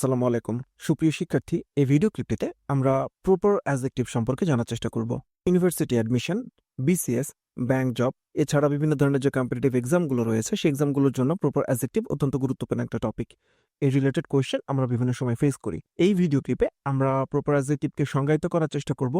আসসালামু আলাইকুম। সুপ্রিয় শিক্ষার্থী, এই ভিডিও ক্লিপটিতে আমরা প্রপার অ্যাজেক্টিভ সম্পর্কে জানার চেষ্টা করব। University admission, BCS, bank job, এছাড়া বিভিন্ন ধরনের যে কম্পিটিটিভ এক্সামগুলো রয়েছে, সেই এক্সামগুলোর জন্য প্রপার অ্যাজেক্টিভ অত্যন্ত গুরুত্বপূর্ণ একটা টপিক এই রিলেটেড কোয়েশ্চেন আমরা বিভিন্ন সময় ফেস করি। এই ভিডিও ক্লিপে আমরা প্রপার অ্যাজেক্টিভকে সংজ্ঞায়িত করার চেষ্টা করব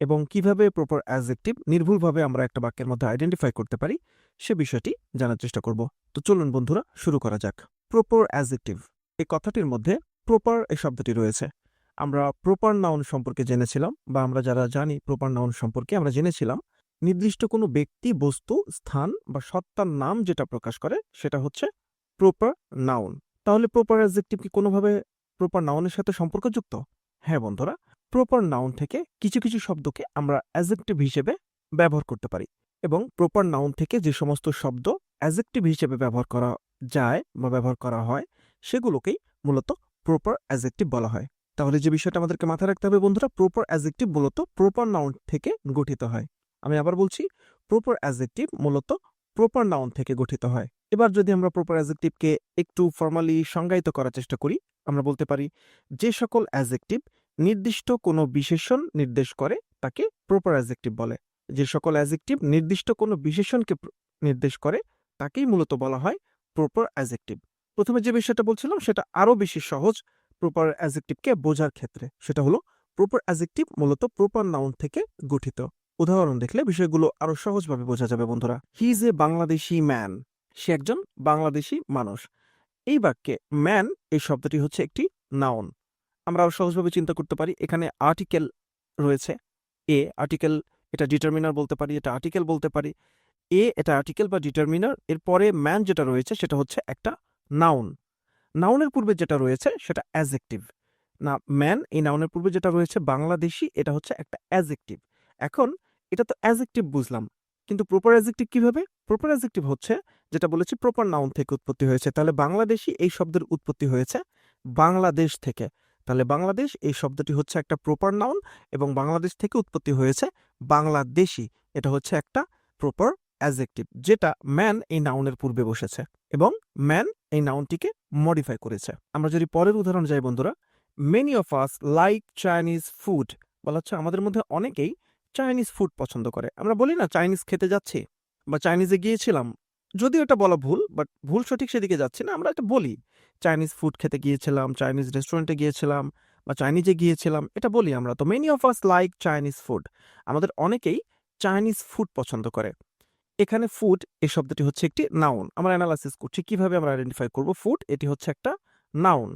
এবং কীভাবে প্রপার অ্যাজেক্টিভ নির্ভুলভাবে আমরা একটা বাক্যের মধ্যে আইডেন্টিফাই করতে পারি, সে বিষয়টি জানার চেষ্টা করব। তো চলুন বন্ধুরা, শুরু করা যাক। প্রপার অ্যাজেক্টিভ এই কথাটির মধ্যে প্রপার এই শব্দটি রয়েছে। আমরা প্রপার নাউন সম্পর্কে জেনেছিলাম বা আমরা যারা জানি প্রপার নাউন সম্পর্কে আমরা জেনেছিলাম, নির্দিষ্ট কোনো ব্যক্তি, বস্তু, স্থান বা সত্তার নাম যেটা প্রকাশ করে সেটা হচ্ছে প্রপার নাউন তাহলে প্রপার অ্যাজেক্টিভ কি কোনোভাবে প্রপার নাউনের সাথে সম্পর্কযুক্ত? হ্যাঁ বন্ধুরা প্রপার নাউন থেকে কিছু কিছু শব্দকে আমরা অ্যাজেক্টিভ হিসেবে ব্যবহার করতে পারি এবং প্রপার নাউন থেকে যে সমস্ত শব্দ অ্যাজেক্টিভ হিসেবে ব্যবহার করা যায় বা ব্যবহার করা হয় সেগুলোকেই মূলত প্রপার অ্যাজেক্টিভ বলা হয়। তাহলে যে বিষয়টা আমাদেরকে মাথায় রাখতে হবে বন্ধুরা প্রপার অ্যাজেক্টিভ মূলত প্রপার নাউন থেকে গঠিত হয়। আমি আবার বলছি প্রপার অ্যাজেক্টিভ মূলত প্রপার নাউন থেকে গঠিত হয়। এবার যদি আমরা প্রপার অ্যাজেক্টিভকে একটু ফর্মালি সংজ্ঞায়িত করার চেষ্টা করি, আমরা বলতে পারি, যে সকল অ্যাজেক্টিভ নির্দিষ্ট কোনো বিশেষণ নির্দেশ করে তাকে প্রপার অ্যাজেক্টিভ বলে। যে সকল অ্যাজেক্টিভ নির্দিষ্ট কোনো বিশেষণকে নির্দেশ করে তাকেই মূলত বলা হয় প্রপার অ্যাজেক্টিভ প্রথমে যে বিষয়টা বলছিলাম, সেটা আরও বেশি সহজ প্রপার অ্যাজেক্টিভকে বোঝার ক্ষেত্রে। সেটা হলো প্রপার অ্যাজেক্টিভ মূলত প্রপার নাউন থেকে গঠিত। উদাহরণ দেখলে বিষয়গুলো আরও সহজভাবে বোঝা যাবে বন্ধুরা। He is a Bangladeshi man সে একজন বাংলাদেশি মানুষ। এই বাক্যে ম্যান এই শব্দটি হচ্ছে একটি নাউন আমরা আরও সহজভাবে চিন্তা করতে পারি, এখানে আর্টিকেল রয়েছে। এ আর্টিকেল এটা ডিটারমিনার বলতে পারি, এটা আর্টিকেল বলতে পারি। এ এটা আর্টিকেল বা ডিটারমিনার এরপরে ম্যান যেটা রয়েছে, সেটা হচ্ছে একটা নাউন নাউনের পূর্বে যেটা রয়েছে সেটা অ্যাজেক্টিভ না ম্যান এই নাউনের পূর্বে যেটা রয়েছে বাংলাদেশি, এটা হচ্ছে একটা অ্যাজেক্টিভ এখন এটা তো অ্যাজেক্টিভ বুঝলাম, কিন্তু প্রপার অ্যাজেক্টিভ কীভাবে? প্রপার অ্যাজেক্টিভ হচ্ছে যেটা বলেছি প্রপার নাউন থেকে উৎপত্তি হয়েছে। তাহলে বাংলাদেশি এই শব্দের উৎপত্তি হয়েছে বাংলাদেশ থেকে। তাহলে বাংলাদেশ এই শব্দটি হচ্ছে একটা প্রপার নাউন এবং বাংলাদেশ থেকে উৎপত্তি হয়েছে বাংলাদেশি। এটা হচ্ছে একটা প্রপার অ্যাজেক্টিভ যেটা ম্যান এই নাউনের পূর্বে বসেছে। এবং ম্যান এই নাউনটিকে মডিফাই করেছে। আমরা যদি পরের উদাহরণ যাই বন্ধুরা many of us like Chinese food বলা হচ্ছে আমাদের মধ্যে অনেকেই চাইনিজ ফুড পছন্দ করে। আমরা বলি না চাইনিজ খেতে যাচ্ছি বা চাইনিজে গিয়েছিলাম। যদিও এটা বলা ভুল বাট ভুল সঠিক সেদিকে যাচ্ছি না, আমরা এটা বলি। চাইনিজ ফুড খেতে গিয়েছিলাম চাইনিজ রেস্টুরেন্টে গিয়েছিলাম বা চাইনিজে গিয়েছিলাম, এটা বলি আমরা। তো many of us like Chinese food আমাদের অনেকেই চাইনিজ ফুড পছন্দ করে। এখানে ফুড এই শব্দটি হচ্ছে একটি নাউন আমরা অ্যানালাইসিস করছি কীভাবে আমরা আইডেন্টিফাই করব ফুড এটি হচ্ছে একটা নাউন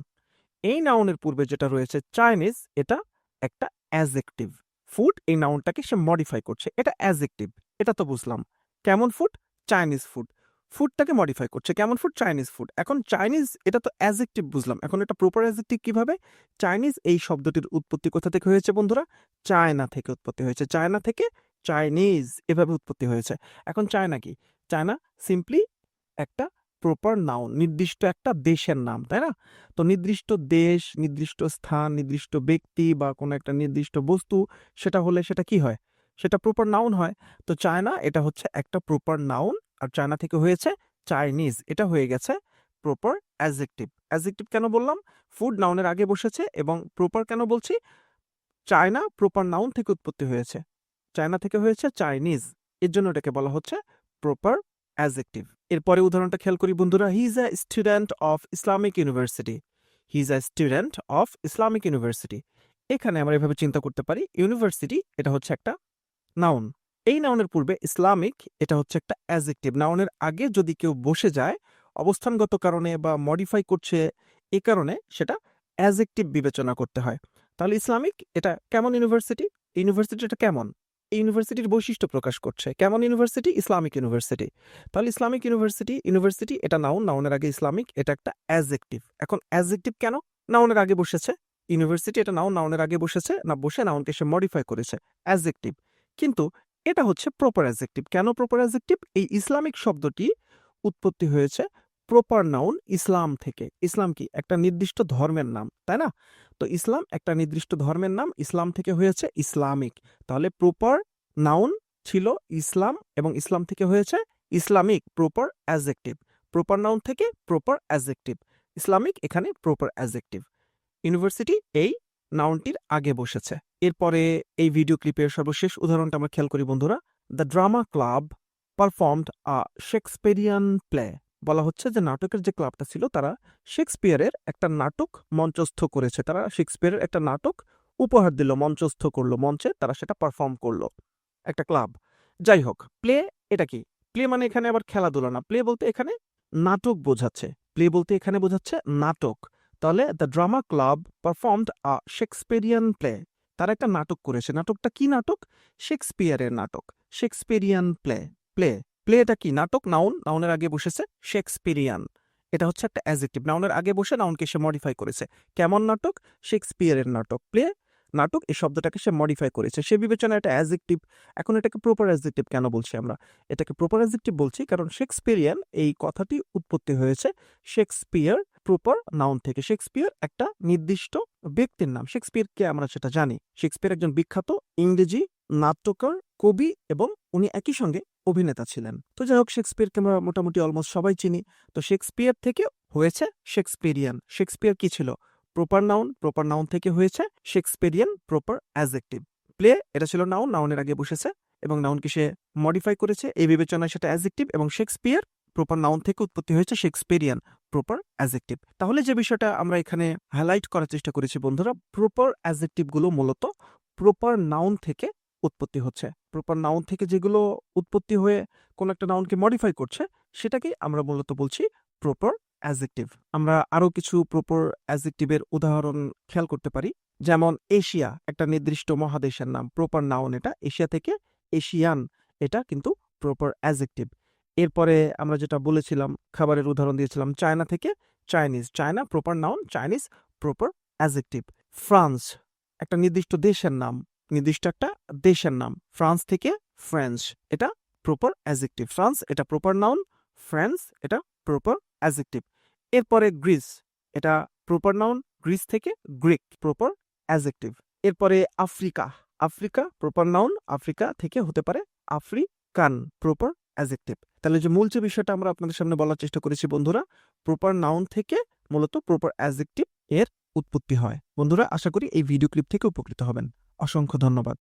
এই নাউনের পূর্বে যেটা রয়েছে চাইনিজ এটা একটা অ্যাজেক্টিভ ফুড এই নাউনটাকে সে মডিফাই করছে, এটা অ্যাজেক্টিভ এটা তো বুঝলাম। কেমন ফুড চাইনিজ ফুড ফুডটাকে মডিফাই করছে। কেমন ফুড চাইনিজ ফুড এখন চাইনিজ এটা তো অ্যাজেক্টিভ বুঝলাম। এখন এটা প্রপার অ্যাজেক্টিভ কীভাবে? চাইনিজ এই শব্দটির উৎপত্তি কোথা থেকে হয়েছে বন্ধুরা? চায়না থেকে উৎপত্তি হয়েছে। চায়না থেকে চাইনিজ এভাবে উৎপত্তি হয়েছে। এখন চায়না কি? চায়না সিম্পলি একটা প্রপার নাউন নির্দিষ্ট একটা দেশের নাম, তাই না? তো নির্দিষ্ট দেশ, নির্দিষ্ট স্থান, নির্দিষ্ট ব্যক্তি বা কোনো একটা নির্দিষ্ট বস্তু, সেটা হলে সেটা কি হয়? সেটা প্রপার নাউন হয়। তো চায়না এটা হচ্ছে একটা প্রপার নাউন আর চায়না থেকে হয়েছে চাইনিজ এটা হয়ে গেছে প্রপার অ্যাজেক্টিভ অ্যাজেক্টিভ কেন বললাম? ফুড নাউনের আগে বসেছে এবং প্রপার কেন বলছি? চায়না প্রপার নাউন থেকে উৎপত্তি হয়েছে। চায়না থেকে হয়েছে চাইনিজ। এর জন্য এটাকে বলা হচ্ছে প্রপার অ্যাজেক্টিভ এরপরে উদাহরণটা খেয়াল করি বন্ধুরা he is a student of Islamic university he is a student of Islamic university এখানে আমরা এভাবে চিন্তা করতে পারি ইউনিভার্সিটি এটা হচ্ছে একটা নাউন এই নাউনের পূর্বে ইসলামিক এটা হচ্ছে একটা অ্যাজেক্টিভ নাউনের আগে যদি কেউ বসে যায়, অবস্থানগত কারণে বা মডিফাই করছে, এ কারণে সেটা অ্যাজেক্টিভ বিবেচনা করতে হয়। তাহলে ইসলামিক এটা কেমন ইউনিভার্সিটি ইউনিভার্সিটি এটা কেমন? এই ইউনিভার্সিটির বৈশিষ্ট্য প্রকাশ করছে। কেমন ইউনিভার্সিটি ইসলামিক ইউনিভার্সিটি তাহলে ইসলামিক ইউনিভার্সিটি ইউনিভার্সিটি এটা নাউন নাউনের আগে ইসলামিক এটা একটা অ্যাজেক্টিভ এখন অ্যাজেক্টিভ কেন? নাউনের আগে বসেছে। ইউনিভার্সিটি এটা নাউন নাউনের আগে বসেছে, না বসে নাউনকে সে মডিফাই করেছে। অ্যাজেক্টিভ কিন্তু এটা হচ্ছে প্রপার অ্যাজেক্টিভ কেন প্রপার অ্যাজেক্টিভ এই ইসলামিক শব্দটি উৎপত্তি হয়েছে প্রপার নাউন ইসলাম থেকে। ইসলাম কি? একটা নির্দিষ্ট ধর্মের নাম, তাই না? তো ইসলাম একটা নির্দিষ্ট ধর্মের নাম, ইসলাম থেকে হয়েছে ইসলামিক। তাহলে প্রপার নাউন ছিল ইসলাম এবং ইসলাম থেকে হয়েছে Islamic proper adjective proper noun থেকে প্রপার অ্যাজেক্টিভ ইসলামিক এখানে প্রপার অ্যাজেক্টিভ ইউনিভার্সিটি এই নাউনটির আগে বসেছে। এরপরে এই ভিডিও ক্লিপের সর্বশেষ উদাহরণটা আমরা খেয়াল করি, বন্ধুরা। The drama club performed a Shakespearean play বলা হচ্ছে যে নাটকের যে ক্লাবটা ছিল, তারা শেক্সপিয়ারের একটা নাটক মঞ্চস্থ করেছে। তারা শেক্সপিয়ারের একটা নাটক উপহার দিল, মঞ্চস্থ করল, মঞ্চে তারা সেটা পারফর্ম করল, একটা ক্লাব। যাই হোক প্লে এটা কি? প্লে মানে এখানে আবার খেলাধুলা না। প্লে বলতে এখানে নাটক বোঝাচ্ছে। প্লে বলতে এখানে বোঝাচ্ছে নাটক। তাহলে the drama club performed a Shakespearean play তারা একটা নাটক করেছে। নাটকটা কি নাটক? শেক্সপিয়ারের নাটক। শেক্সপেরিয়ান প্লে প্লে প্লেটা কি? নাটক? নাউন? নাউনের আগে বসেছে শেক্সপিরিয়ান। এটা হচ্ছে একটা অ্যাজেক্টিভ নাউনের আগে বসে নাউনকে সে মডিফাই করেছে। কেমন নাটক? শেক্সপিয়ারের নাটক। প্লে, নাটক এই শব্দটাকে সে মডিফাই করেছে। সে বিবেচনা এটা অ্যাজেক্টিভ এখন এটাকে প্রপার অ্যাজেক্টিভ কেন বলছি আমরা? এটাকে প্রপার অ্যাজেক্টিভ বলছি কারণ শেক্সপিরিয়ান এই কথাটি উৎপত্তি হয়েছে শেক্সপিয়ার প্রপার নাউন থেকে। শেক্সপিয়ার একটা নির্দিষ্ট ব্যক্তির নাম। শেক্সপিয়ারকে আমরা সেটা জানি। শেক্সপিয়ার একজন বিখ্যাত ইংরেজি নাট্যকার, কবি এবং উনি একই সঙ্গে অভিনেতা ছিলেন। তো যাই হোক, শেক্সপিয়ারকে আমরা মোটামুটি অলমোস্ট সবাই চিনি। তো শেক্সপিয়ার থেকে হয়েছে শেক্সপিরিয়ান শেক্সপিয়ার কি ছিল? প্রপার নাউন প্রপার নাউন থেকে হয়েছে শেক্সপিরিয়ান প্রপার অ্যাজেক্টিভ প্লে এটা ছিল নাউন নাউনের আগে বসেছে এবং নাউনকে সে মডিফাই করেছে? এই বিবেচনায় সেটা অ্যাজেক্টিভ এবং শেক্সপিয়ার প্রপার নাউন থেকে উৎপত্তি হয়েছে শেক্সপিরিয়ান প্রপার অ্যাজেক্টিভ তাহলে যে বিষয়টা আমরা এখানে হাইলাইট করার চেষ্টা করেছি বন্ধুরা প্রপার অ্যাজেক্টিভগুলো মূলত প্রপার নাউন থেকে উৎপত্তি হচ্ছে। প্রপার নাউন থেকে যেগুলো উৎপত্তি হয়ে কোন একটা নাউনকে মডিফাই করছে, সেটাকে আমরা মূলত বলছি প্রপার অ্যাজেক্টিভ আমরা আরও কিছু প্রপার অ্যাজেক্টিভের উদাহরণ খেয়াল করতে পারি। যেমন এশিয়া, একটা নির্দিষ্ট মহাদেশের নাম প্রপার নাউন এটা। এশিয়া থেকে এশিয়ান, এটা কিন্তু প্রপার অ্যাজেক্টিভ এরপরে আমরা যেটা বলেছিলাম, খাবারের উদাহরণ দিয়েছিলাম, চায়না থেকে Chinese. China proper noun Chinese proper adjective France, একটা নির্দিষ্ট দেশের নাম নির্দিষ্ট একটা দেশের নাম। ফ্রান্স থেকে ফ্রেঞ্চ, এটা প্রপার অ্যাজেক্টিভ ফ্রান্স, এটা প্রপার নাউন ফ্রান্স এটা প্রপার অ্যাজেক্টিভ এরপরে গ্রিস, এটা প্রপার নাউন গ্রিস থেকে গ্রিক প্রপার অ্যাজেক্টিভ এরপরে Africa Africa proper noun Africa থেকে হতে পারে আফ্রিকান প্রপার অ্যাজেক্টিভ তাহলে যে মূল যে বিষয়টা আমরা আপনাদের সামনে বলার চেষ্টা করেছি বন্ধুরা প্রপার নাউন থেকে মূলত প্রপার অ্যাজেক্টিভ এর উৎপত্তি হয়। বন্ধুরা, আশা করি এই ভিডিও ক্লিপ থেকে উপকৃত হবেন। অসংখ্য ধন্যবাদ।